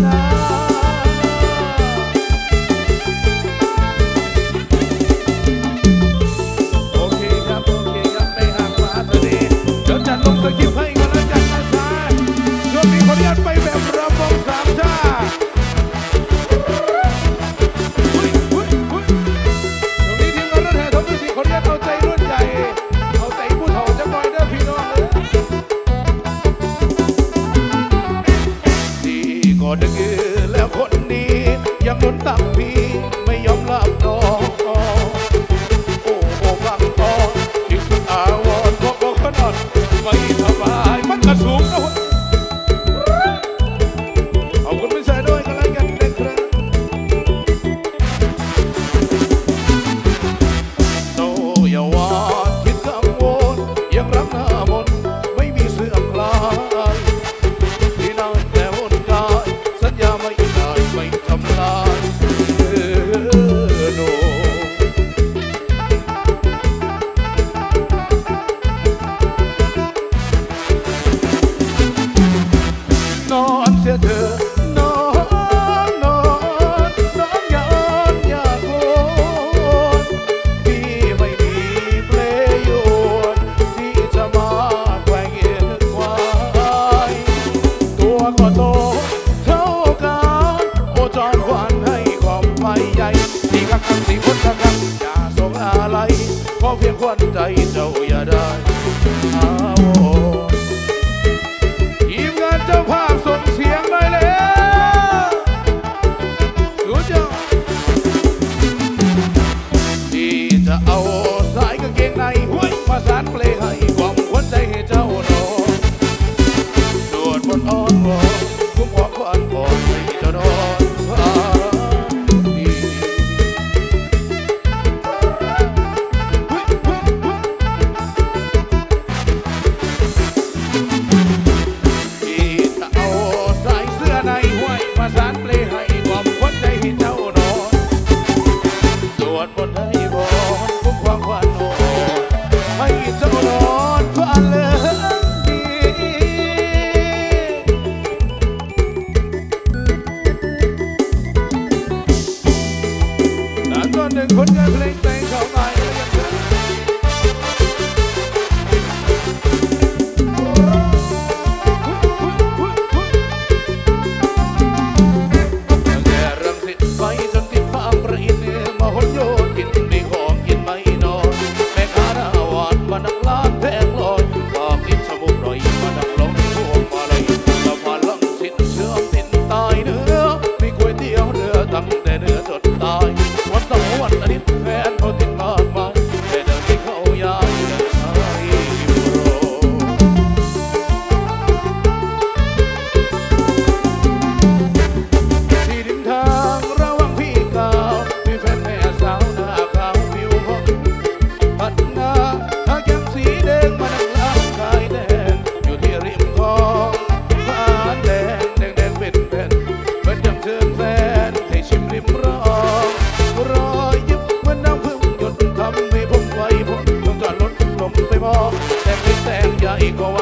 side. for the. า ง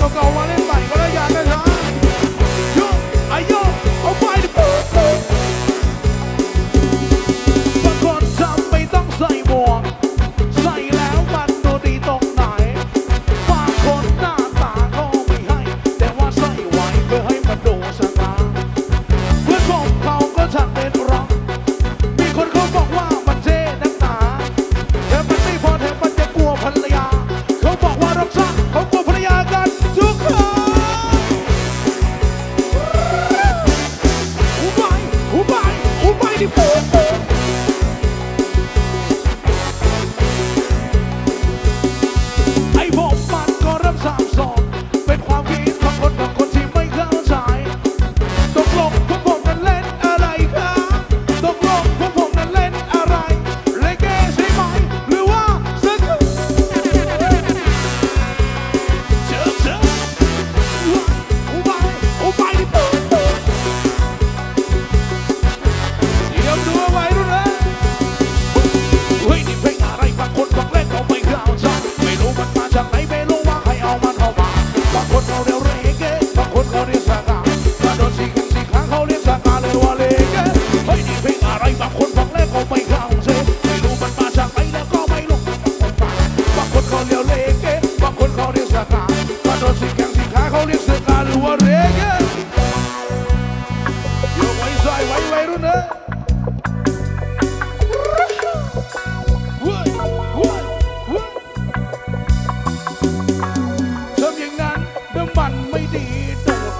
ก็เก่ามาเล่นใหม่ก็ได้ยานได้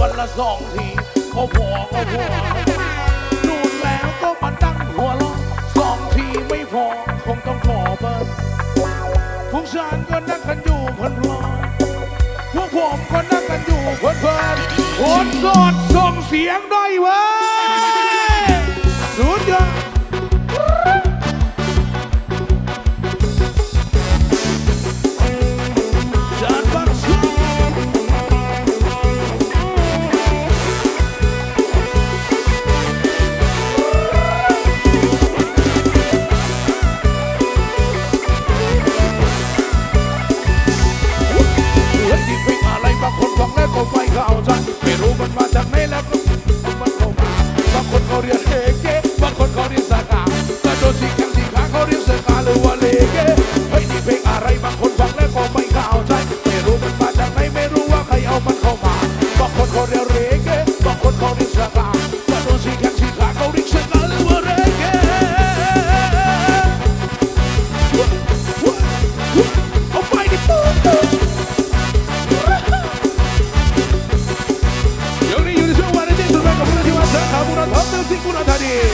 วันละสองทีโอ้โหโอ้โหดูดแล้วก็มาตั้งหัวล้อสองทีไม่พอ คงต้องขอเบอร์พวกฉันก็นั่งกันอยู่เพลินเพลินพวกผมก็นั่งกันอยู่เพลินเพลินอนโอดส่งเสียงด้วยเว้ย